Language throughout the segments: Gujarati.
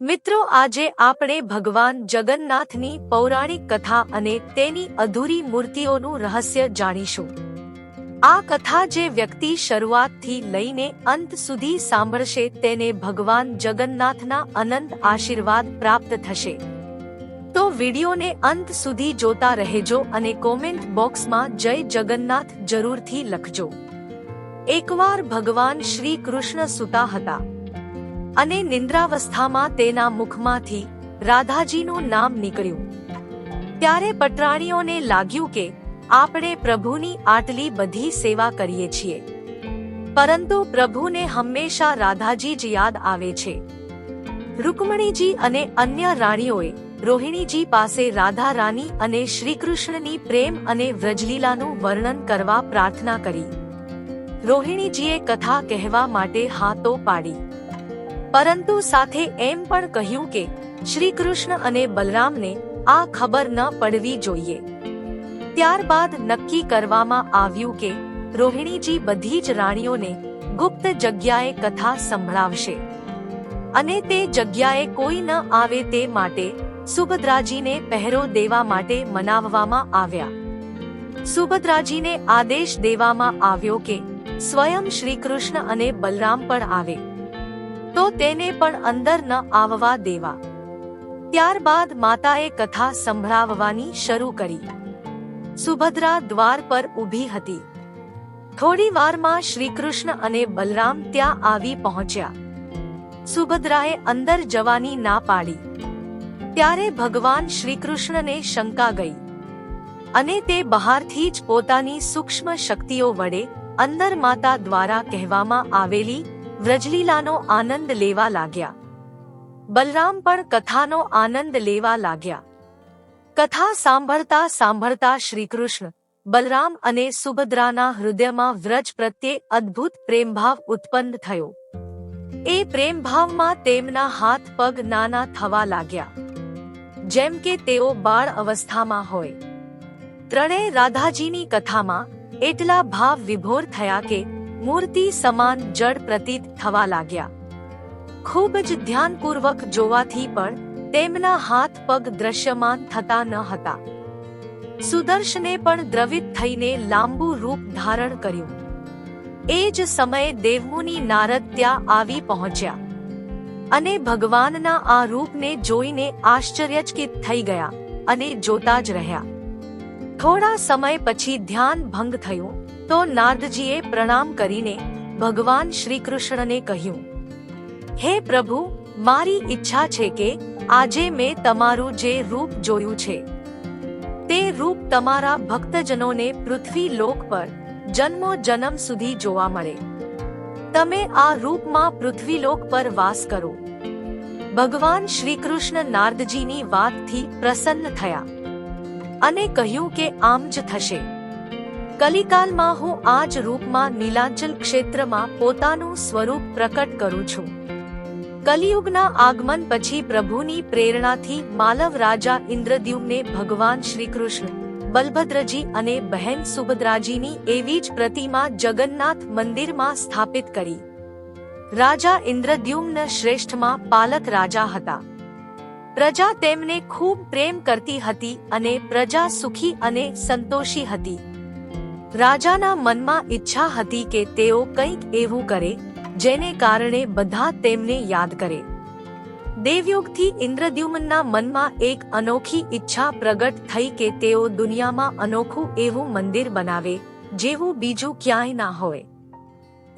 મિત્રો, આજે આપણે ભગવાન જગન્નાથની પૌરાણિક કથા અને તેની અધૂરી મૂર્તિઓનું રહસ્ય જાણીશું. આ કથા જે વ્યક્તિ શરૂઆતથી લઈને અંત સુધી સાંભળશે તેને ભગવાન જગન્નાથના અનંત આશીર્વાદ પ્રાપ્ત થશે. તો વિડીયોને અંત સુધી જોતા રહેજો અને કોમેન્ટ બોક્સમાં જય જગન્નાથ જરૂરથી લખજો. એકવાર ભગવાન શ્રી કૃષ્ણ સુતા હતા. અને નિંદ્રાવસ્થામાં તેના મુખમાંથી રાધાજીનું નામ નીકળ્યું. ત્યારે પટરાણીઓને લાગ્યું કે આપણે પ્રભુની આટલી બધી સેવા કરીએ છીએ. પરંતુ પ્રભુને હંમેશા રાધાજી જ યાદ આવે છે. રૂકમણીજી અને અન્ય રાણીઓએ રોહિણીજી પાસે રાધા રાની અને શ્રીકૃષ્ણની પ્રેમ અને વ્રજલીલાનું વર્ણન કરવા પ્રાર્થના કરી. રોહિણીજીએ કથા કહેવા માટે હાથો પાડી. પરંતુ સાથે એમ પણ કહ્યું કે શ્રી કૃષ્ણ અને બલરામને આ ખબર ન પડવી જોઈએ. ત્યારબાદ નક્કી કરવામાં આવ્યું કે રોહિણીજી બધી જ રાણીઓને ગુપ્ત જગ્યાએ કથા સંભળાવશે. અને તે જગ્યાએ કોઈ ન આવે તે માટે સુભદ્રાજીને પહેરો દેવા માટે મનાવવામાં આવ્યા. સુભદ્રાજીને આદેશ દેવામાં આવ્યો કે સ્વયં શ્રી કૃષ્ણ અને બલરામ પણ આવે. તો તેને પણ અંદર ન આવવા દેવા. ત્યારબાદ માતાએ કથા સંભળાવવાની શરૂ કરી. સુભદ્રા દ્વાર પર ઊભી હતી. થોડી વારમાં શ્રીકૃષ્ણ અને બલરામ ત્યાં આવી પહોંચ્યા. સુભદ્રાએ અંદર જવાની ના પાડી. ત્યારે ભગવાન શ્રીકૃષ્ણને શંકા ગઈ. અને તે બહારથી જ પોતાની સૂક્ષ્મ શક્તિઓ વડે અંદર માતા દ્વારા કહેવામાં આવેલી વ્રજલીલાનો આનંદ લેવા લાગ્યા. બલરામ પણ કથાનો આનંદ લેવા લાગ્યા. કથા સાંભળતા સાંભળતા શ્રીકૃષ્ણ બલરામ અને સુભદ્રાના હૃદયમાં વ્રજ પ્રત્યે અદ્ભુત પ્રેમભાવ ઉત્પન્ન થયો. એ પ્રેમભાવમાં તેમના હાથ પગ નાના થવા લાગ્યા. જેમ કે તેઓ બાળ અવસ્થામાં હોય. ત્રણેય રાધાજીની કથામાં એટલા ભાવ વિભોર થયા કે મૂર્તિ સમાન જડ પ્રતીત થવા લાગ્યા. ખૂબ જ ધ્યાનપૂર્વક જોવાથી પણ તેમના હાથ પગ દ્રશ્યમાન થતા ન હતા. સુદર્શને પણ દ્રવિત થઈને લાંબુ રૂપ ધારણ કર્યું. એ જ સમયે દેવમુનિ નારદ ત્યાં આવી પહોંચ્યા. અને ભગવાનના આ રૂપને જોઈને આશ્ચર્યચકિત થઈ ગયા અને જોતા જ રહ્યા. થોડા સમય પછી ધ્યાન ભંગ થયું. તો નારદજીએ પ્રણામ કરીને ભગવાન શ્રી કૃષ્ણને કહ્યું, હે પ્રભુ, મારી ઈચ્છા છે કે આજે મેં તમારું જે રૂપ જોયું છે, તે રૂપ તમારા ભક્તજનોને પૃથ્વી લોક પર જન્મો જન્મ સુધી જોવા મળે. તમે આ રૂપમાં પૃથ્વીલોક પર વાસ કરો. ભગવાન શ્રી કૃષ્ણ નારદજીની વાતથી પ્રસન્ન થયા અને કહ્યું કે, આમ જ થશે. કલિકાલમાં હું આ જ રૂપમાં નીલાંચલ ક્ષેત્રમાં પોતાનું સ્વરૂપ પ્રકટ કરું છું. કલિયુગના આગમન પછી પ્રભુની પ્રેરણાથી માલવ રાજા ઇન્દ્રદ્યુમને ભગવાન શ્રીકૃષ્ણ, બલભદ્રજી અને બહેન સુભદ્રાજીની એવી જ પ્રતિમા જગન્નાથ મંદિરમાં સ્થાપિત કરી. રાજા ઇન્દ્રદ્યુમ્ન શ્રેષ્ઠમાં પાલક રાજા હતા. પ્રજા તેમને ખૂબ પ્રેમ કરતી હતી અને પ્રજા સુખી અને સંતોષી હતી. રાજાના મનમાં ઈચ્છા હતી કે તેઓ કંઈક એવું કરે, જેને કારણે બધા તેમને યાદ કરે. દેવયુગથી ઇન્દ્રદ્યુમનના મનમાં એક અનોખી ઈચ્છા પ્રગટ થઈ કે તેઓ દુનિયામાં અનોખું એવું મંદિર બનાવે, જેવું બીજું ક્યાંય ના હોય.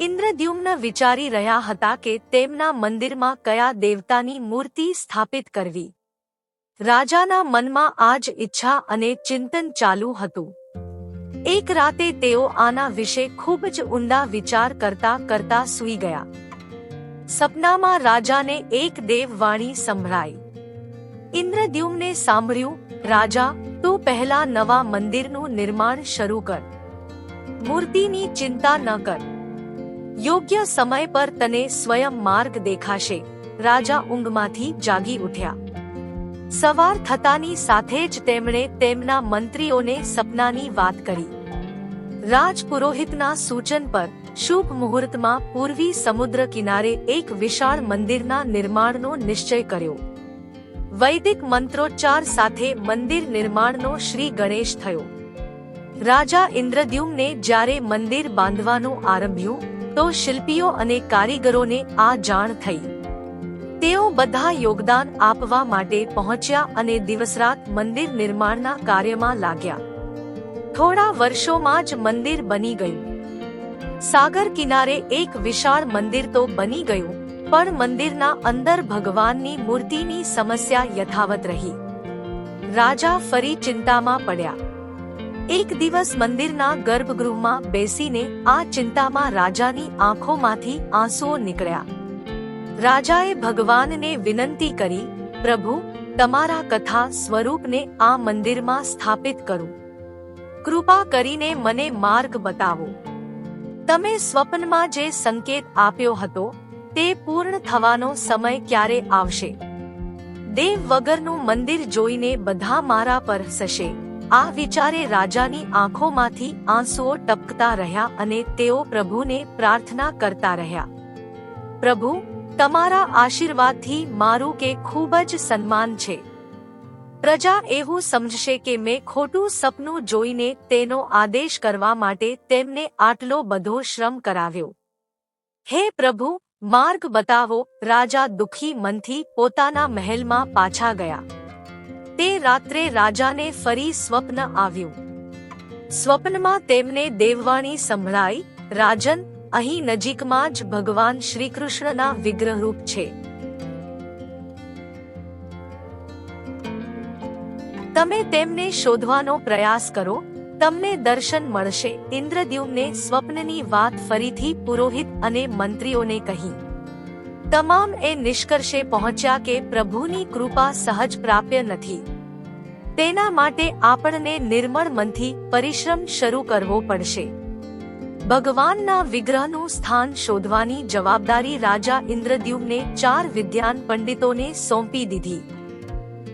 ઇન્દ્રદ્યુમ્ન વિચારી રહ્યા હતા કે તેમના મંદિરમાં કયા દેવતાની મૂર્તિ સ્થાપિત કરવી. રાજાના મનમાં આ જ ઈચ્છા અને ચિંતન ચાલુ હતું. એક રાતે તેઓ આના વિશે ખૂબ જ ઊંડા વિચાર કરતા કરતા સૂઈ ગયા. સપનામાં રાજાને એક દેવવાણી સંભળાઈ. ઇન્દ્રદ્યુમને સાંભળ્યું, રાજા, તું પહેલા નવા મંદિરનું નિર્માણ શરૂ કર. મૂર્તિની ચિંતા ન કર. યોગ્ય સમય પર તને સ્વયં માર્ગ દેખાશે. રાજા ઊંઘમાંથી જાગી ઉઠ્યા. સવાર થતાની સાથે જ તેમણે તેમના મંત્રીઓને સપનાની વાત કરી. રાજપુરોહિતના સૂચન પર શુભ મુહૂર્તમાં પૂર્વી સમુદ્ર કિનારે એક વિશાળ મંદિરના નિર્માણનો નિશ્ચય કર્યો. વૈદિક મંત્રોચ્ચાર સાથે મંદિર નિર્માણનો શ્રી ગણેશ થયો. રાજા ઇન્દ્રદ્યુમને જ્યારે મંદિર બાંધવાનું આરંભ્યું, તો શિલ્પીઓ અને કારીગરોને આ જાણ થઈ. તેઓ બધા યોગદાન આપવા માટે પહોંચ્યા અને દિવસરાત મંદિર નિર્માણના કાર્યમાં લાગ્યા. થોડા વર્ષોમાં જ મંદિર બની ગયું. સાગર કિનારે એક વિશાળ મંદિર તો બની ગયું, પણ મંદિરના અંદર ભગવાનની મૂર્તિની સમસ્યા યથાવત રહી. રાજા ફરી ચિંતામાં પડ્યા. એક દિવસ મંદિરના ગર્ભગૃહમાં બેસીને આ ચિંતામાં રાજાની આંખોમાંથી આંસુઓ નીકળ્યા. રાજાએ ભગવાનને વિનંતી કરી, પ્રભુ, તમારા કથા સ્વરૂપને આ મંદિરમાં સ્થાપિત કરું. કૃપા કરીને મને માર્ગ બતાવો. તમે સ્વપ્નમાં જે સંકેત આપ્યો હતો, તે પૂર્ણ થવાનો સમય ક્યારે આવશે? દેવ વગરનું મંદિર જોઈને બધા મારા પર હસશે આ વિચારે રાજાની આંખોમાંથી આંસુઓ ટપકતા રહ્યા અને તેઓ પ્રભુને પ્રાર્થના કરતા રહ્યા. પ્રભુ તમારા આશીર્વાદથી મારું કે ખૂબ જ સન્માન છે. પ્રજા એવું સમજશે કે મેં ખોટું સપનું જોઈને તેનો આદેશ કરવા માટે તેમને આટલો બધો શ્રમ કરાવ્યો. હે પ્રભુ, માર્ગ બતાવો, રાજા દુખી મનથી પોતાના મહેલમાં પાછા ગયા. તે રાત્રે રાજાને ફરી સ્વપ્ન આવ્યું. સ્વપ્નમાં તેમને દેવવાણી સંભળાઈ, રાજન અહીં નજીકમાં જ ભગવાન શ્રી કૃષ્ણના વિગ્રહરૂપ છે. તમે તેમને શોધવાનો પ્રયાસ કરો, તમને દર્શન મળશે, ઇન્દ્રદ્યુમને સ્વપ્નની વાત ફરીથી પુરોહિત અને મંત્રીઓને કહી. તમામ એ નિષ્કર્ષે પહોંચ્યા કે પ્રભુની કૃપા સહજ પ્રાપ્ય નથી. તેના માટે આપણને નિર્મળ મનથી પરિશ્રમ શરૂ કરવો પડશે. ભગવાનના વિગ્રહનું સ્થાન શોધવાની જવાબદારી રાજા ઇન્દ્રદ્યુમને ચાર વિદ્યાન પંડિતોને સોંપી દીધી.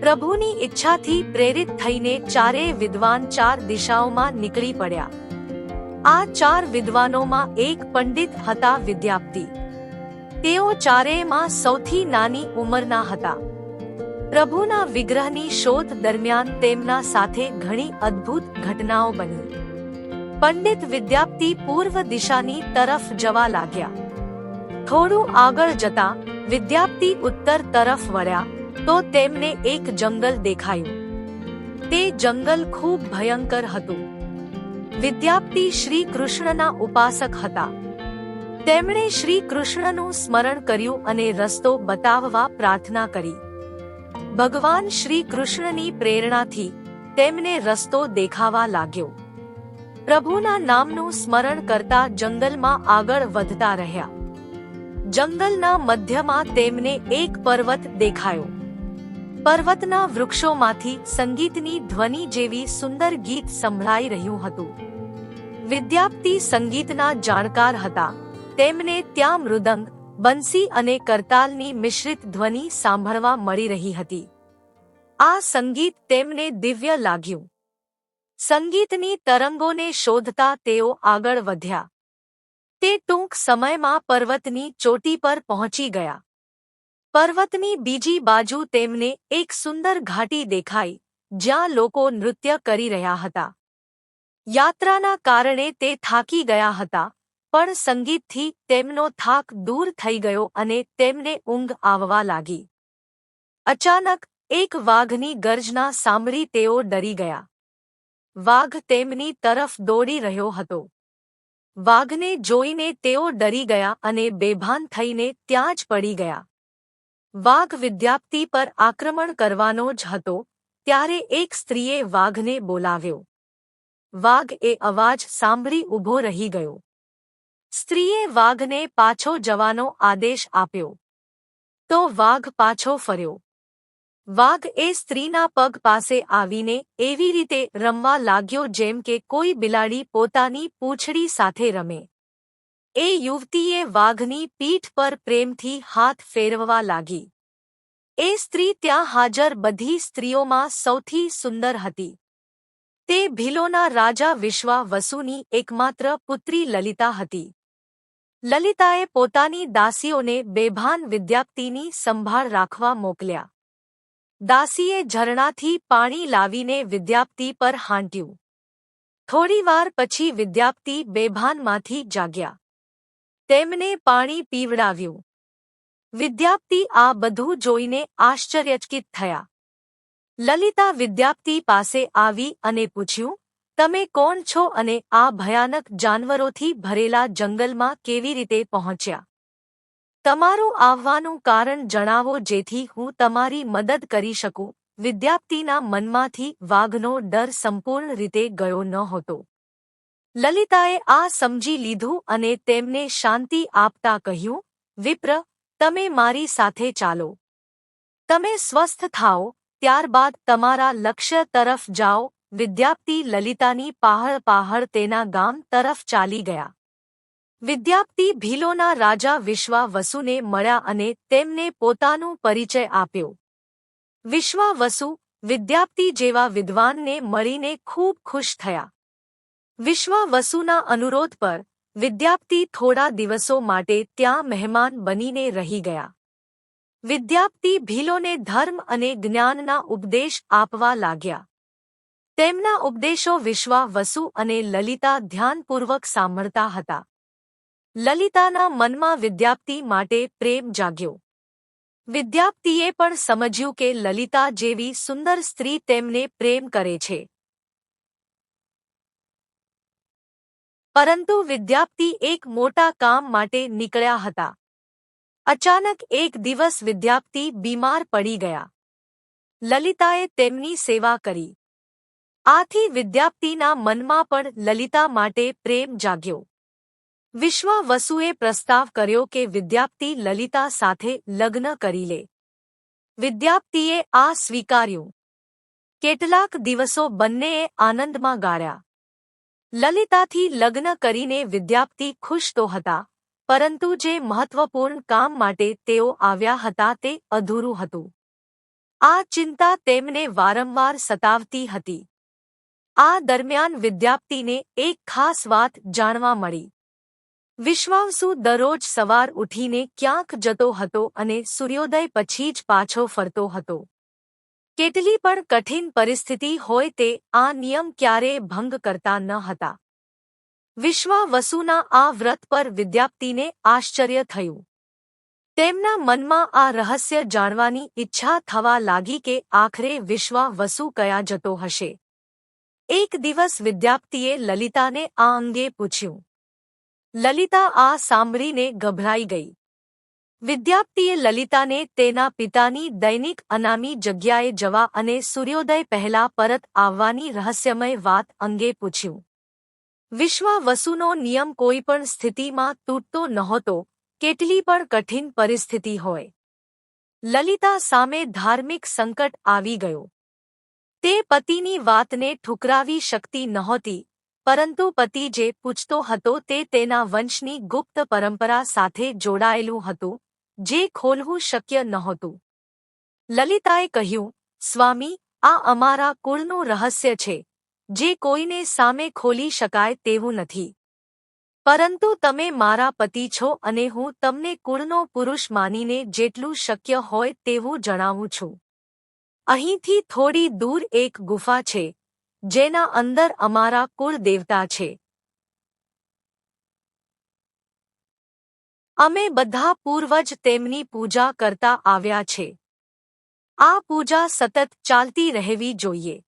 પ્રભુની ઈચ્છાથી પ્રેરિત થઈને ચારેય વિદ્વાન ચાર દિશાઓમાં નીકળી પડ્યા. આ ચાર વિદ્વાનોમાં એક પંડિત હતા વિદ્યાપ્તિ. તેઓ ચારેયમાં સૌથી નાની ઉંમરના હતા. પ્રભુના વિગ્રહની શોધ દરમિયાન તેમના સાથે ઘણી અદ્ભુત ઘટનાઓ બની. પંડિત વિદ્યાપ્તિ પૂર્વ દિશાની તરફ જવા લાગ્યા. થોડું આગળ જતા વિદ્યાપ્તિ ઉત્તર તરફ વળ્યા તો તેમને એક જંગલ દેખાયું. તે જંગલ ખૂબ ભયંકર હતું. વિદ્યાપ્તિ શ્રી કૃષ્ણના ઉપાસક હતા. તેમણે શ્રી કૃષ્ણનું સ્મરણ કર્યું અને રસ્તો બતાવવા પ્રાર્થના કરી. ભગવાન શ્રી કૃષ્ણની પ્રેરણાથી તેમને રસ્તો દેખાવા લાગ્યો. પ્રભુના નામનું સ્મરણ કરતા જંગલમાં આગળ વધતા રહ્યા. જંગલના મધ્યમાં તેમને એક પર્વત દેખાયો. પર્વતના વૃક્ષોમાંથી સંગીતની ધ્વનિ જેવી સુંદર ગીત સંભળાઈ રહ્યું હતું. વિદ્યાપ્તિ સંગીતના જાણકાર હતા. તેમને ત્યાં મૃદંગ, બંસી અને કરતાલની મિશ્રિત ધ્વનિ સાંભળવા મળી રહી હતી. આ સંગીત તેમને દિવ્ય લાગ્યું. સંગીતની તરંગોને શોધતા તેઓ આગળ વધ્યા. તે ટૂંક સમયમાં પર્વતની ચોટી પર પહોંચી ગયા. પર્વતની બીજી બાજુ તેમને એક સુંદર ઘાટી દેખાઈ, જ્યાં લોકો નૃત્ય કરી રહ્યા હતા. યાત્રાના કારણે તે થાકી ગયા હતા, પણ સંગીતથી તેમનો થાક દૂર થઈ ગયો અને તેમને ઊંઘ આવવા લાગી. અચાનક, એક વાઘની ગર્જના સાંભળી તેઓ ડરી ગયા. વાઘ તેમની તરફ દોડી રહ્યો હતો. વાઘને જોઈને તેઓ ડરી ગયા અને બેભાન થઈને ત્યાં જ પડી ગયા. વાઘ વિદ્યાપ્તિ પર આક્રમણ કરવાનો જ હતો, ત્યારે એક સ્ત્રીએ વાઘને બોલાવ્યો. વાઘ એ અવાજ સાંભળી ઊભો રહી ગયો. સ્ત્રીએ વાઘને પાછો જવાનો આદેશ આપ્યો. તો વાઘ પાછો ફર્યો. વાઘ એ સ્ત્રીના પગ પાસે આવીને એવી રીતે રમવા લાગ્યો જેમ કે કોઈ બિલાડી પોતાની પૂંછડી સાથે રમે. એ યુવતીએ વાઘની પીઠ પર પ્રેમથી હાથ ફેરવવા લાગી. એ સ્ત્રી ત્યાં હાજર બધી સ્ત્રીઓમાં સૌથી સુંદર હતી. તે ભીલોના રાજા વિશ્વા વસુની એકમાત્ર પુત્રી લલિતા હતી. લલિતાએ પોતાની દાસીઓને બેભાન વિદ્યાપ્તિની સંભાળ રાખવા મોકલ્યા. દાસીએ ઝરણાથી પાણી લાવીને વિદ્યાપ્તિ પર હાંટ્યું. થોડીવાર પછી વિદ્યાપ્તિ બેભાનમાંથી જાગ્યા. તેમને પાણી પીવડાવ્યું. વિદ્યાપ્તિ આ બધું જોઈને આશ્ચર્યચકિત થયા. લલિતા વિદ્યાપ્તિ પાસે આવી અને પૂછ્યું, તમે કોણ છો અને આ ભયાનક જાનવરોથી ભરેલા જંગલમાં કેવી રીતે પહોંચ્યા? તમારું આવવાનું કારણ જણાવો જેથી હું તમારી મદદ કરી શકું. વિદ્યાપ્તિના મનમાંથી વાઘનો ડર સંપૂર્ણ રીતે ગયો ન હતો. લલિતાએ આ સમજી લીધું અને તેમને શાંતિ આપતા કહ્યું, વિપ્ર, તમે મારી સાથે ચાલો. તમે સ્વસ્થ થાઓ, ત્યારબાદ તમારા લક્ષ્ય તરફ જાઓ. વિદ્યાપ્તિ લલિતાની પાહળ પાહળ તેના ગામ તરફ ચાલી ગયા. વિદ્યાપ્તિ ભીલોના રાજા વિશ્વા વસુને મળ્યા અને તેમને પોતાનું પરિચય આપ્યો. વિશ્વા વસુ વિદ્યાપ્તિ જેવા વિદ્વાનને મળીને ખૂબ ખુશ થયા. વિશ્વા વસુના અનુરોધ પર વિદ્યાપ્તિ થોડા દિવસો માટે ત્યાં મહેમાન બનીને રહી ગયા. વિદ્યાપ્તિ ભીલોને ધર્મ અને જ્ઞાનના ઉપદેશ આપવા લાગ્યા. તેમના ઉપદેશો વિશ્વા વસુ અને લલિતા ધ્યાનપૂર્વક સાંભળતા હતા. લલિતાના મનમાં વિદ્યાપ્તિ માટે પ્રેમ જાગ્યો. વિદ્યાપ્તિએ પણ સમજ્યું કે લલિતા જેવી સુંદર સ્ત્રી તેમને પ્રેમ કરે છે. પરંતુ વિદ્યાપ્તિ એક મોટા કામ માટે નીકળ્યા હતા. અચાનક એક દિવસ વિદ્યાપ્તિ બીમાર પડી ગયા. લલિતાએ તેમની સેવા કરી. આથી વિદ્યાપ્તિના મનમાં પણ લલિતા માટે પ્રેમ જાગ્યો. વિશ્વા વસુએ પ્રસ્તાવ કર્યો કે વિદ્યાપ્તિ લલિતા સાથે લગ્ન કરી લે. વિદ્યાપ્તિએ આ સ્વીકાર્યું. કેટલાક દિવસો બંનેએ આનંદમાં ગાળ્યા. લલિતાથી લગ્ન કરીને વિદ્યાપ્તિ ખુશ તો હતા, પરંતુ જે મહત્વપૂર્ણ કામ માટે તેઓ આવ્યા હતા તે અધૂરું હતું. આ ચિંતા તેમને વારંવાર સતાવતી હતી. આ દરમિયાન વિદ્યાપ્તિને એક ખાસ વાત જાણવા મળી. વિશ્વાવસુ દરરોજ સવાર ઉઠીને ક્યાંક જતો હતો અને સૂર્યોદય પછી જ પાછો ફરતો હતો. કેટલી પણ કઠિન પરિસ્થિતિ હોય તે આ નિયમ ક્યારેય ભંગ કરતા ન હતા. વિશ્વાવસુના આ વ્રત પર વિદ્યાપ્તિને આશ્ચર્ય થયું. તેમના મનમાં આ રહસ્ય જાણવાની ઈચ્છા થવા લાગી કે આખરે વિશ્વાવસુ કયા જતો હશે. એક દિવસ વિદ્યાપ્તિએ લલિતાને આ અંગે પૂછ્યું. લલિતા આ સાંભળીને ગભરાઈ ગઈ. વિદ્યાપ્તિએ લલિતાને તેના પિતાની દૈનિક અનામી જગ્યાએ જવા અને સૂર્યોદય પહેલા પરત આવવાની રહસ્યમય વાત અંગે પૂછ્યું. વિશ્વા વસુનો નિયમ કોઈ પણ સ્થિતિમાં તૂટતો નહોતો, કેટલી પણ કઠિન પરિસ્થિતિ હોય. લલિતા સામે ધાર્મિક સંકટ આવી ગયો. તે પતિની વાતને ઠુકરાવી શકતી નહોતી પરંતુ પતિ જે પૂછતો હતો તે તેના વંશની ગુપ્ત પરંપરા સાથે જોડાયેલું હતું, જે ખોલવું શક્ય નહોતું. લલિતાએ કહ્યું, સ્વામી, આ અમારા કુળનું રહસ્ય છે, જે કોઈને સામે ખોલી શકાય તેવું નથી. પરંતુ તમે મારા પતિ છો અને હું તમને કુળનો પુરુષ માનીને જેટલું શક્ય હોય તેવું જણાવું છું. અહીંથી થોડી દૂર એક ગુફા છે જેના અંદર અમારા કુળ દેવતા છે. અમે બધા પૂર્વજ તેમની પૂજા કરતા આવ્યા છે. આ પૂજા સતત ચાલતી રહેવી જોઈએ.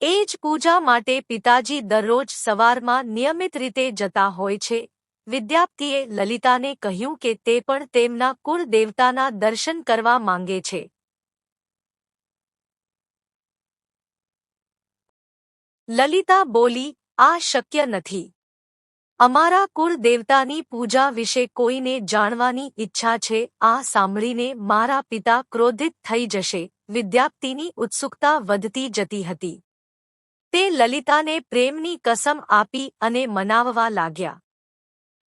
એ જ પૂજા માટે પિતાજી દરરોજ સવારમાં નિયમિત રીતે જતા હોય છે. વિદ્યાપ્તિએ લલિતાને કહ્યું કે તે પણ તેમના કુળ દેવતાના દર્શન કરવા માંગે છે. લલિતા બોલી, આ શક્ય નથી. અમારા કુળ દેવતાની પૂજા વિશે કોઈને જાણવાની ઈચ્છા છે. આ સાંભળીને મારા પિતા ક્રોધિત થઈ જશે. વિદ્યાપ્તિની ઉત્સુકતા વધતી જતી હતી. તે લલિતાને પ્રેમની કસમ આપી અને મનાવવા લાગ્યા.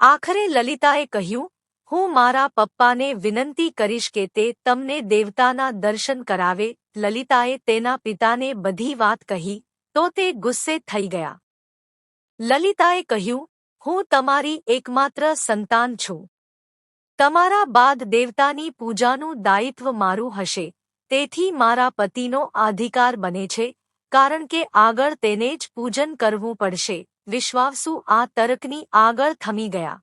આખરે લલિતાએ કહ્યું, હું મારા પપ્પાને વિનંતી કરીશ કે તે તમને દેવતાના દર્શન કરાવે. લલિતાએ તેના પિતાને બધી વાત કહી તો તે ગુસ્સે થઈ ગયા. લલિતાએ કહ્યું, હું તમારી એકમાત્ર સંતાન છું. તમારા બાદ દેવતાની પૂજાનું દાયિત્વ મારું હશે. તેથી મારા પતિનો અધિકાર બને છે, કારણ કે આગળ તેને જ પૂજન કરવું પડશે. વિશ્વાસુ આ તર્કની આગળ થમી ગયા.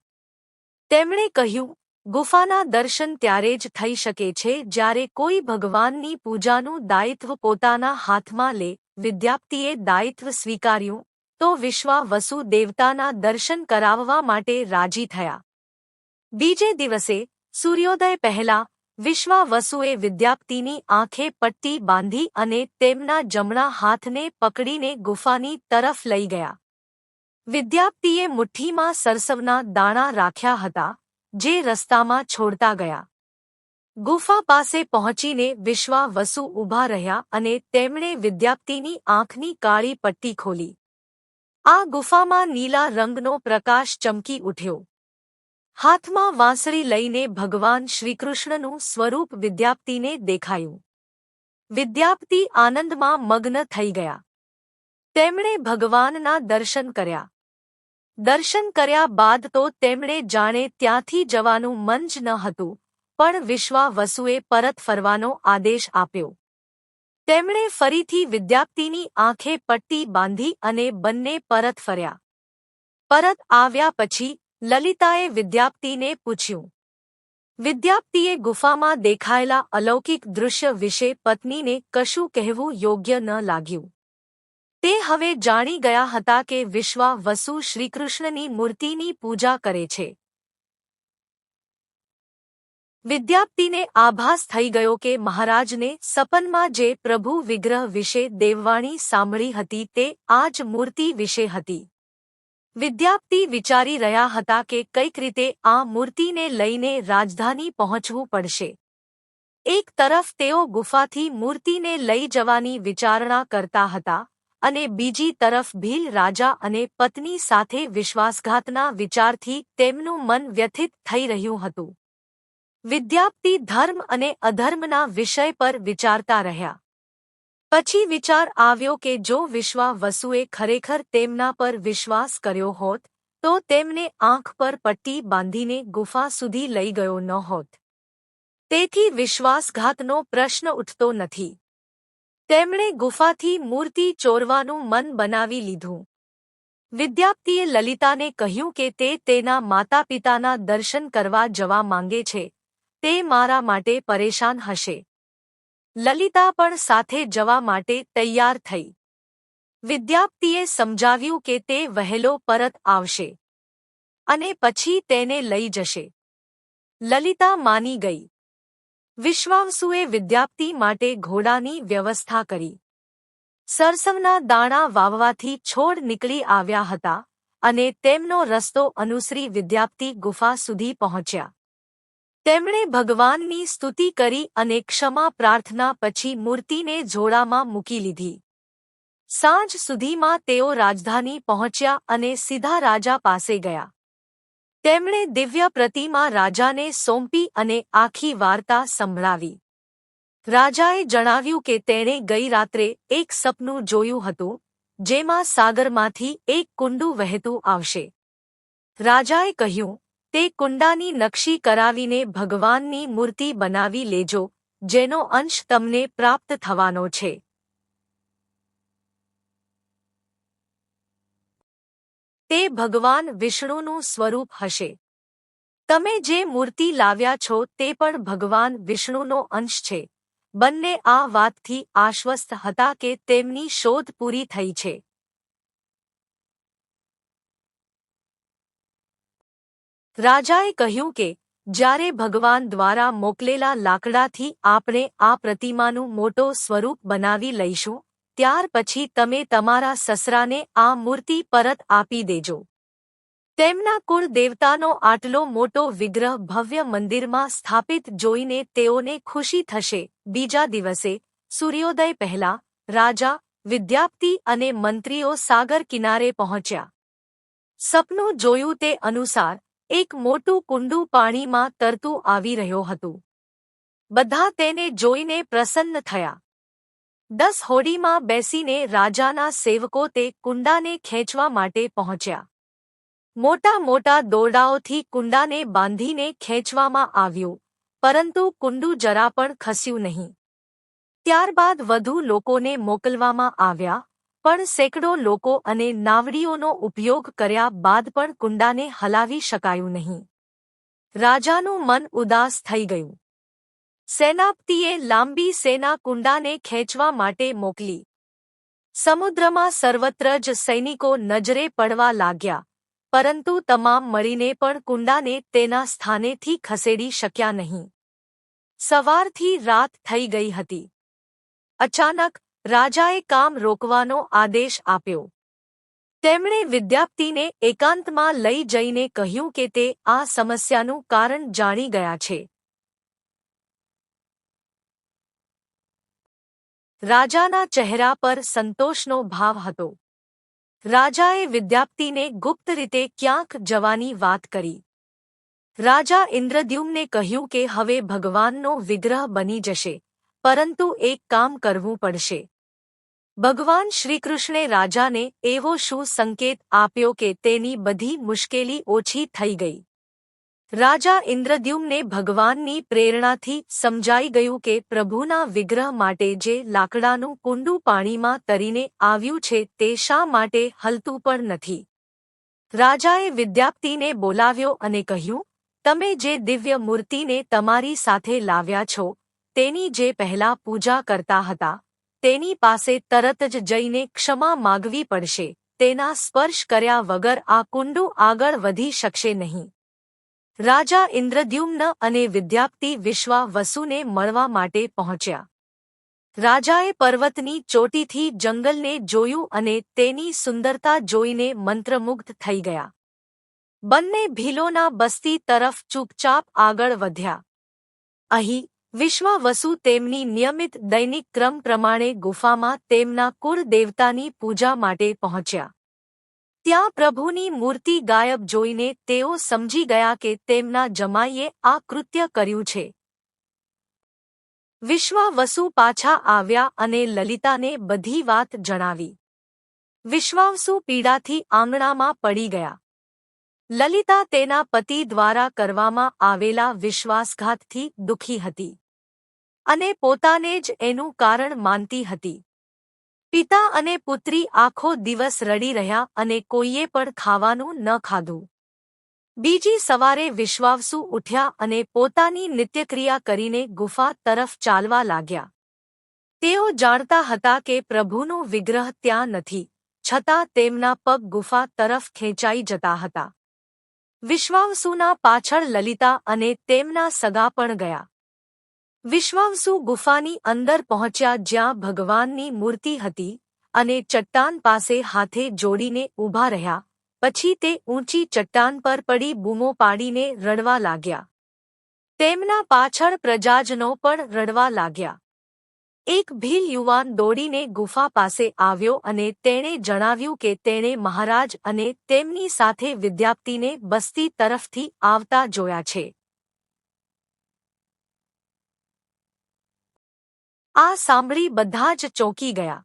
તેમણે કહ્યું, ગુફાના દર્શન ત્યારે જ થઈ શકે છે જ્યારે કોઈ ભગવાનની પૂજાનું દાયિત્વ પોતાના હાથમાં લે વિદ્યાપ્તિએ દાયિત્વ સ્વીકાર્યું તો વિશ્વા વસુ દેવતાના દર્શન કરાવવા માટે રાજી થયા. બીજે દિવસે સૂર્યોદય પહેલા વિશ્વા વસુએ વિદ્યાપ્તિની આંખે પટ્ટી બાંધી અને તેમના જમણા હાથને પકડીને ગુફાની તરફ લઈ ગયા. વિદ્યાપ્તિએ મુઠ્ઠીમાં સરસવના દાણા રાખ્યા હતા, જે રસ્તામાં છોડતા ગયા. ગુફા પાસે પહોંચીને વિશ્વા વસુ ઊભા રહ્યા અને તેમણે વિદ્યાપ્તિની આંખની કાળી પટ્ટી ખોલી. આ ગુફામાં નીલા રંગનો પ્રકાશ ચમકી ઉઠ્યો. હાથમાં વાંસળી લઈને ભગવાન શ્રીકૃષ્ણનું સ્વરૂપ વિદ્યાપ્તિને દેખાયું. વિદ્યાપ્તિ આનંદમાં મગ્ન થઈ ગયા. તેમણે ભગવાનના દર્શન કર્યા. દર્શન કર્યા બાદ તો તેમણે જાણે ત્યાંથી જવાનું મન જ ન હતું. પણ વિશ્વા વસુએ પરત ફરવાનો આદેશ આપ્યો. તેમણે ફરીથી વિદ્યાપ્તિની આંખે પટ્ટી બાંધી અને બંને પરત ફર્યા. પરત આવ્યા પછી લલિતાએ વિદ્યાપ્તિને પૂછ્યું. વિદ્યાપ્તિએ ગુફામાં દેખાયેલા અલૌકિક દૃશ્ય વિશે પત્નીને કશું કહેવું યોગ્ય ન લાગ્યું. તે હવે જાણી ગયા હતા કે વિશ્વા વસુ શ્રીકૃષ્ણની મૂર્તિની પૂજા કરે છે. વિદ્યાપ્તિને આભાસ થઈ ગયો કે મહારાજને સપનમાં જે પ્રભુ વિગ્રહ વિશે દેવવાણી સાંભળી હતી તે આ જ મૂર્તિ વિશે હતી. વિદ્યાપ્તિ વિચારી રહ્યા હતા કે કંઈક રીતે આ મૂર્તિને લઈને રાજધાની પહોંચવું પડશે. એક તરફ તેઓ ગુફાથી મૂર્તિને લઈ જવાની વિચારણા કરતા હતા અને બીજી તરફ ભીલ રાજા અને પત્ની સાથે વિશ્વાસઘાતના વિચારથી તેમનું મન વ્યથિત થઈ રહ્યું હતું. વિદ્યાપ્તિ ધર્મ અને અધર્મના વિષય પર વિચારતા રહ્યા. પછી વિચાર આવ્યો કે જો વિશ્વા વસુએ ખરેખર તેમના પર વિશ્વાસ કર્યો હોત, તો તેમને આંખ પર પટ્ટી બાંધીને ગુફા સુધી લઈ ગયો ન હોત. તેથી વિશ્વાસઘાતનો પ્રશ્ન ઉઠતો નથી. તેમણે ગુફાથી મૂર્તિ ચોરવાનું મન બનાવી લીધું. વિદ્યાપ્તિએ લલિતાને કહ્યું કે તે તેના માતા પિતાના દર્શન કરવા જવા માંગે છે તે મારા માટે પરેશાન હશે. લલિતા પણ સાથે જવા માટે તૈયાર થઈ. વિદ્યાપ્તિએ સમજાવ્યું કે તે વહેલો પરત આવશે. અને પછી તેને લઈ જશે. લલિતા માની ગઈ. વિશ્વાવસુએ વિદ્યાપ્તિ માટે ઘોડાની વ્યવસ્થા કરી. સરસવના દાણા વાવવાથી છોડ નીકળી આવ્યા હતા અને તેમનો રસ્તો અનુસરી વિદ્યાપ્તિ ગુફા સુધી પહોંચ્યા. તેમણે ભગવાનની સ્તુતિ કરી અને ક્ષમા પ્રાર્થના પછી મૂર્તિને જોડામાં મૂકી લીધી. સાંજ સુધીમાં તેઓ રાજધાની પહોંચ્યા અને સીધા રાજા પાસે ગયા. તેમણે દિવ્ય પ્રતિમા રાજાને સોંપી અને આખી વાર્તા સંભળાવી. રાજાએ જણાવ્યું કે તેણે ગઈ રાત્રે એક સપનું જોયું હતું, જેમાં સાગરમાંથી એક કુંડું વહેતું આવશે. રાજાએ કહ્યું તે કુંડાની નકશી કરાવીને ભગવાનની મૂર્તિ બનાવી લેજો, જેનો અંશ તમને પ્રાપ્ત થવાનો છે. તે ભગવાન વિષ્ણુનું સ્વરૂપ હશે. તમે જે મૂર્તિ લાવ્યા છો તે પણ ભગવાન વિષ્ણુનો અંશ છે. બંને આ વાતથી આશ્વસ્ત હતા કે તેમની શોધ પૂરી થઈ છે. રાજાએ કહ્યું કે, જ્યારે ભગવાન દ્વારા મોકલેલા લાકડાથી આપણે આ પ્રતિમાનું મોટો સ્વરૂપ બનાવી લઈશું, ત્યાર પછી તમે તમારા સસરાને આ મૂર્તિ પરત આપી દેજો. તેમના કુળ દેવતાનો આટલો મોટો વિગ્રહ ભવ્ય મંદિરમાં સ્થાપિત જોઈને તેઓને ખુશી થશે. બીજા દિવસે, સૂર્યોદય પહેલા, રાજા, વિદ્યાપ્તિ અને મંત્રીઓ સાગર કિનારે પહોંચ્યા. સપનું જોયું તે અનુસાર એક મોટું કુંડું પાણીમાં તરતું આવી રહ્યો હતું. બધા તેને જોઈને પ્રસન્ન થયા. દસ હોડીમાં બેસીને રાજાના સેવકો તે કુંડાને ખેંચવા માટે પહોંચ્યા. મોટા મોટા દોરડાઓથી કુંડાને બાંધીને ખેંચવામાં આવ્યું, પરંતુ કુંડું જરા પણ ખસ્યું નહીં. ત્યારબાદ વધુ લોકોને મોકલવામાં આવ્યા. પણ સેંકડો લોકો અને નાવડીઓનો ઉપયોગ કર્યા બાદ પણ કુંડાને હલાવી શકાયું નહીં. રાજાનું મન ઉદાસ થઈ ગયું. સેનાપતિએ લાંબી સેના કુંડાને ખેંચવા માટે મોકલી. સમુદ્રમાં સર્વત્ર જ સૈનિકો નજરે પડવા લાગ્યા, પરંતુ તમામ મળીને પણ કુંડાને તેના સ્થાનેથી ખસેડી શક્યા નહીં. સવારથી રાત થઈ ગઈ હતી. અચાનક રાજાએ કામ રોકવાનો આદેશ આપ્યો. તેમણે વિદ્યાપ્તિને એકાંતમાં લઈ જઈને કહ્યું કે તે આ સમસ્યાનું કારણ જાણી ગયા છે. રાજાના ચહેરા પર સંતોષનો ભાવ હતો. રાજાએ વિદ્યાપ્તિને ગુપ્ત રીતે ક્યાંક જવાની વાત કરી. રાજા ઇન્દ્રદ્યુમને કહ્યું કે હવે ભગવાનનો વિગ્રહ બની જશે, પરંતુ એક કામ કરવું પડશે. ભગવાન શ્રીકૃષ્ણે રાજાને એવો શું સંકેત આપ્યો કે તેની બધી મુશ્કેલી ઓછી થઈ ગઈ. રાજા ઇન્દ્રદ્યુમને ભગવાનની પ્રેરણાથી સમજાઈ ગયું કે પ્રભુના વિગ્રહ માટે જે લાકડાનું કુંડું પાણીમાં તરીને આવ્યું છે તે શા માટે હલતું પણ નથી. રાજાએ વિદ્યાપ્તિને બોલાવ્યો અને કહ્યું, તમે જે દિવ્ય મૂર્તિને તમારી સાથે લાવ્યા છો, તેની જે પહેલા પૂજા કરતા હતા તેની પાસે તરત જ જઈને ક્ષમા માગવી પડશે, તેના સ્પર્શ કર્યા વગર આ કુંડું આગળ વધી શકશે નહીં. રાજા ઇન્દ્રદ્યુમ્ન અને વિદ્યાપ્તિ વિશ્વા વસુને મળવા માટે પહોંચ્યા. રાજાએ પર્વતની ચોટીથી જંગલને જોયું અને તેની સુંદરતા જોઈને મંત્રમુગ્ધ થઈ ગયા. બંને ભીલોના બસ્તી તરફ ચૂપચાપ આગળ વધ્યા. અહીં વિશ્વાવસુ તેમની નિયમિત દૈનિક ક્રમ પ્રમાણે ગુફામાં તેમના કુળ દેવતાની પૂજા માટે પહોંચ્યા. ત્યાં પ્રભુની મૂર્તિ ગાયબ જોઈને તેઓ સમજી ગયા કે તેમના જમાઈએ આ કૃત્ય કર્યું છે. વિશ્વાવસુ પાછા આવ્યા અને લલિતાને બધી વાત જણાવી. વિશ્વાવસુ પીડાથી આંગણામાં પડી ગયા. લલિતા તેના પતિ દ્વારા કરવામાં આવેલા વિશ્વાસઘાતથી દુઃખી હતી. અને પોતાને જ એનું કારણ માનતી હતી. પિતા અને પુત્રી આખો દિવસ રડી રહ્યા અને કોઈએ પણ ખાવાનું ન ખાધું. બીજી સવારે વિશ્વાવસુ ઉઠ્યા અને પોતાની નિત્યક્રિયા કરીને ગુફા તરફ ચાલવા લાગ્યા. તેઓ જાણતા હતા કે પ્રભુનું વિગ્રહ ત્યાં નથી, છતાં તેમના પગ ગુફા તરફ ખેંચાઈ જતા હતા. વિશ્વાવસુના પાછળ લલિતા અને તેમના સગા પણ ગયા. વિશ્વાવસુ ગુફાની અંદર પહોંચ્યા જ્યાં ભગવાનની મૂર્તિ હતી અને ચટ્ટાન પાસે હાથે જોડીને ઊભા રહ્યા, પછી તે ઊંચી ચટ્ટાન પર પડી બૂમો પાડીને રડવા લાગ્યા. તેમના પાછળ પ્રજાજનો પણ રડવા લાગ્યા. એક ભીલ યુવાન દોડીને ગુફા પાસે આવ્યો અને તેણે જણાવ્યું કે તેણે મહારાજ અને તેમની સાથે વિદ્યાપ્તિને બસ્તી તરફથી આવતા જોયા છે. આ સાંભળી બધા જ ચોંકી ગયા.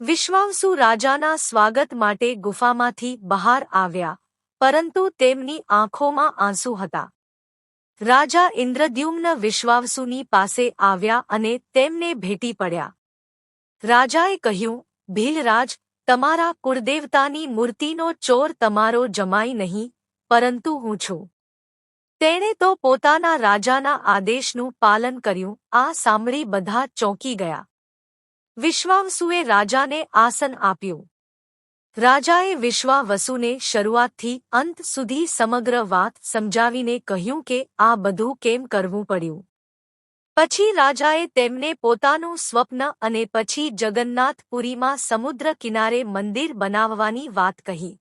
વિશ્વાવસુ રાજાના સ્વાગત માટે ગુફામાંથી બહાર આવ્યા, પરંતુ તેમની આંખોમાં આંસુ હતા. રાજા ઇન્દ્રદ્યુમ્ન વિશ્વાવસુની પાસે આવ્યા અને તેમને ભેટી પડ્યા. રાજાએ કહ્યું, ભીલરાજ, તમારા કુળદેવતાની મૂર્તિનો ચોર તમારો જમાઈ નહીં, પરંતુ હું છું. તેણે તો પોતાના રાજાના આદેશનું પાલન કર્યું, આ સાંભળી બધા ચોંકી ગયા. વિશ્વાવસુએ રાજાને આસન આપ્યું. રાજાએ વિશ્વાવસુને શરૂઆતથી અંત સુધી સમગ્ર વાત સમજાવીને કહ્યું કે આ બધું કેમ કરવું પડ્યું. પછી રાજાએ તેમને પોતાનું સ્વપ્ન અને પછી જગન્નાથપુરીમાં સમુદ્ર કિનારે મંદિર બનાવવાની વાત કહી.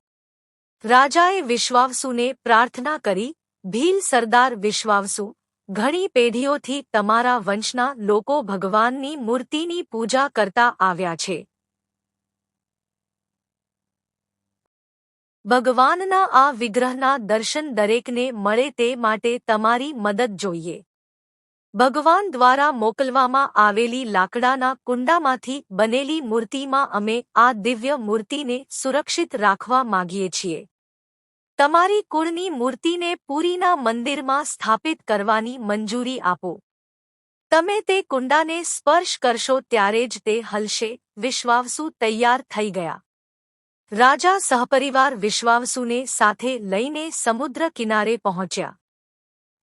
રાજાએ વિશ્વાવસુને પ્રાર્થના કરી ભીલ સરદાર વિશ્વાવસુ, ઘણી પેઢીઓથી તમારા વંશના લોકો ભગવાનની મૂર્તિની પૂજા કરતા આવ્યા છે. ભગવાનના આ વિગ્રહના દર્શન દરેકને મળે તે માટે તમારી મદદ જોઈએ. ભગવાન દ્વારા મોકલવામાં આવેલી લાકડાના કુંડામાંથી બનેલી મૂર્તિમાં અમે આ દિવ્ય મૂર્તિને સુરક્ષિત રાખવા માગીએ છીએ. તમારી કુળની મૂર્તિને પુરીના મંદિરમાં સ્થાપિત કરવાની મંજૂરી આપો. તમે તે કુંડાને સ્પર્શ કરશો ત્યારે જ તે હલશે, વિશ્વાવસુ તૈયાર થઈ ગયા. રાજા સહપરિવાર વિશ્વાવસુને સાથે લઈને સમુદ્ર કિનારે પહોંચ્યા.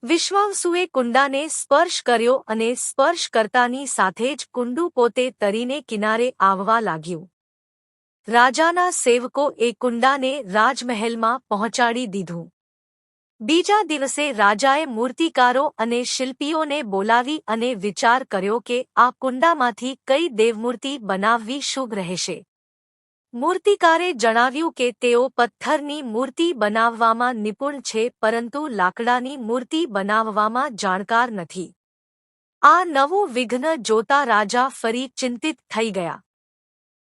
વિશ્વાવસુએ કુંડાને સ્પર્શ કર્યો અને સ્પર્શ કરતાની સાથે જ કુંડું પોતે તરીને કિનારે આવવા લાગ્યું. રાજાના સેવકો એ કુંડાને રાજમહેલમાં પહોંચાડી દીધું. બીજા દિવસે રાજાએ મૂર્તિકારો અને શિલ્પીઓને બોલાવી અને વિચાર કર્યો કે આ કુંડામાંથી કઈ દેવમૂર્તિ બનાવવી શુભ રહેશે. મૂર્તિકારે જણાવ્યું કે તેઓ પથ્થરની મૂર્તિ બનાવવામાં નિપુણ છે પરંતુ લાકડાની મૂર્તિ બનાવવામાં જાણકાર નથી. આ નવું વિઘ્ન જોતા રાજા ફરી ચિંતિત થઈ ગયા.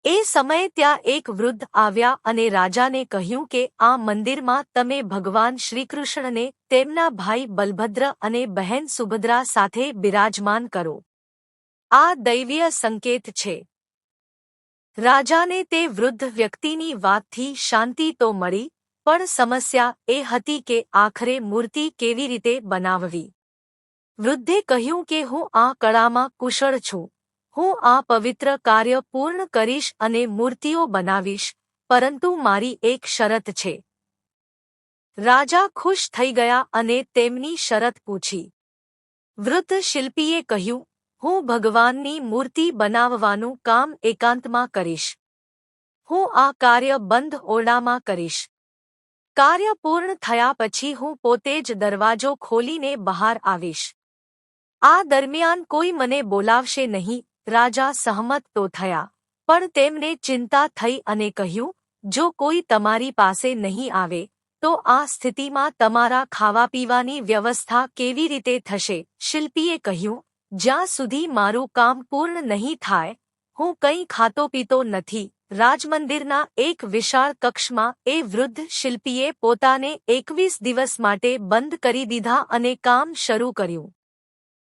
એ સમયે ત્યાં એક વૃદ્ધ આવ્યા અને રાજાને કહ્યું કે, આ મંદિરમાં તમે ભગવાન શ્રીકૃષ્ણને, તેમના ભાઈ બલભદ્ર અને બહેન સુભદ્રા સાથે બિરાજમાન કરો. આ દૈવીય સંકેત છે. રાજાને તે વૃદ્ધ વ્યક્તિની વાતથી શાંતિ તો મળી, પણ સમસ્યા એ હતી કે આખરે મૂર્તિ કેવી રીતે બનાવવી. વૃદ્ધે કહ્યું કે, હું આ કળામાં કુશળ છું. હું આ પવિત્ર કાર્ય પૂર્ણ કરીશ અને મૂર્તિઓ બનાવીશ, પરંતુ મારી એક શરત છે. રાજા ખુશ થઈ ગયા અને તેમની શરત પૂછી. વૃદ્ધ શિલ્પીએ કહ્યું, હું ભગવાનની મૂર્તિ બનાવવાનું કામ એકાંતમાં કરીશ. હું આ કાર્ય બંધ ઓરડામાં કરીશ. કાર્ય પૂર્ણ થયા પછી હું પોતે જ દરવાજો ખોલીને બહાર આવીશ. આ દરમિયાન કોઈ મને બોલાવશે નહીં રાજા સહમત તો થયા. પણ તેમને ચિંતા થઈ અને કહ્યું, જો કોઈ તમારી પાસે નહીં આવે, તો આ સ્થિતિમાં તમારા ખાવા પીવાની વ્યવસ્થા કેવી રીતે થશે? શિલ્પીએ કહ્યું, જ્યાં સુધી મારું કામ પૂર્ણ નહીં થાય, હું કંઈ ખાતો પીતો નથી. રાજમંદિરના એક વિશાળ કક્ષમાં એ વૃદ્ધ શિલ્પીએ પોતાને એકવીસ દિવસ માટે બંધ કરી દીધા અને કામ શરૂ કર્યું.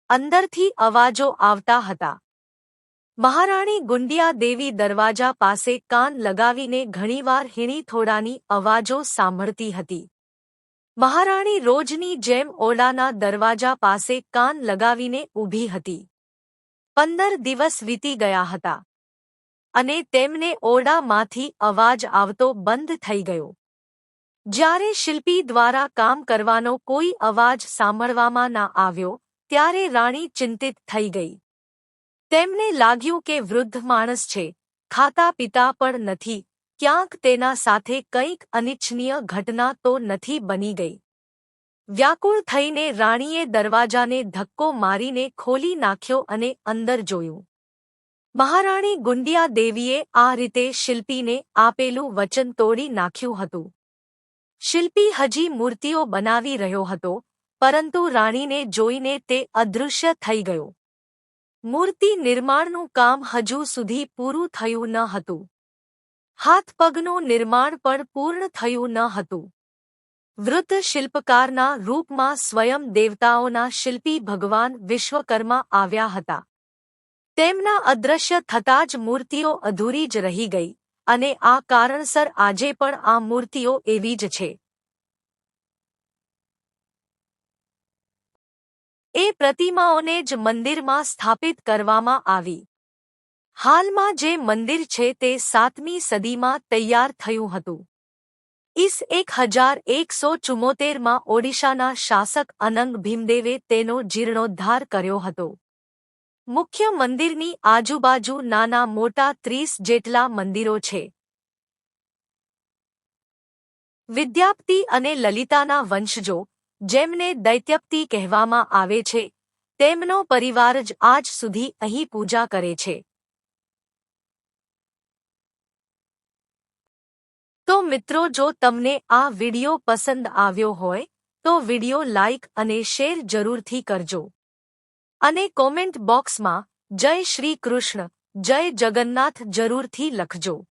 અંદરથી અવાજો આવતા હતા. મહારાણી ગુંડિયા દેવી દરવાજા પાસે કાન લગાવીને ઘણીવાર હીણી થોડાની અવાજો સાંભળતી હતી. મહારાણી રોજની જેમ ઓરડાના દરવાજા પાસે કાન લગાવીને ઊભી હતી. પંદર દિવસ વીતી ગયા હતા. અને તેમને ઓરડામાંથી અવાજ આવતો બંધ થઈ ગયો. જ્યારે શિલ્પી દ્વારા કામ કરવાનો કોઈ અવાજ સાંભળવામાં ના આવ્યો, ત્યારે રાણી ચિંતિત થઈ ગઈ. તેમને લાગ્યું કે વૃદ્ધ માણસ છે, ખાતા પીતા પણ નથી, ક્યાંક તેના સાથે કંઈક અનિચ્છનીય ઘટના તો નથી બની ગઈ. વ્યાકુળ થઈને રાણીએ દરવાજાને ધક્કો મારીને ખોલી નાખ્યો અને અંદર જોયું. મહારાણી ગુંડિયા દેવીએ આ રીતે શિલ્પીને આપેલું વચન તોડી નાખ્યું હતું. શિલ્પી હજી મૂર્તિઓ બનાવી રહ્યો હતો, પરંતુ રાણીને જોઈને તે અદૃશ્ય થઈ ગયો. મૂર્તિ નિર્માણનું કામ હજુ સુધી પૂરું થયું ન હતું. હાથપગનું નિર્માણ પણ પૂર્ણ થયું ન હતું. વૃદ્ધ શિલ્પકારના રૂપમાં સ્વયં દેવતાઓના શિલ્પી ભગવાન વિશ્વકર્મા આવ્યા હતા. તેમના અદ્રશ્ય થતાં જ મૂર્તિઓ અધૂરી જ રહી ગઈ, અને આ કારણસર આજે પણ આ મૂર્તિઓ એવી જ છે. એ પ્રતિમાઓને જ મંદિરમાં સ્થાપિત કરવામાં આવી. હાલમાં જે મંદિર છે તે સાતમી સદીમાં તૈયાર થયું હતું. ઈસ એક હજાર એકસો ચુમ્મોતેરમાં ઓડિશાના શાસક અનંગ ભીમદેવે તેનો જીર્ણોદ્ધાર કર્યો હતો. મુખ્ય મંદિરની આજુબાજુ નાના મોટા ત્રીસ જેટલા મંદિરો છે. વિદ્યાપ્તિ અને લલિતાના વંશજો જેમને દૈત્યપ્તિ કહેવામાં આવે છે, તેમનો પરિવાર જ આજ સુધી અહીં પૂજા કરે છે. તો મિત્રો, જો તમને આ વિડિયો પસંદ આવ્યો હોય, તો વિડિયો લાઇક અને શેર જરૂરથી કરજો. અને કોમેન્ટ બોક્સમાં જય શ્રી કૃષ્ણ, જય જગન્નાથ જરૂરથી લખજો.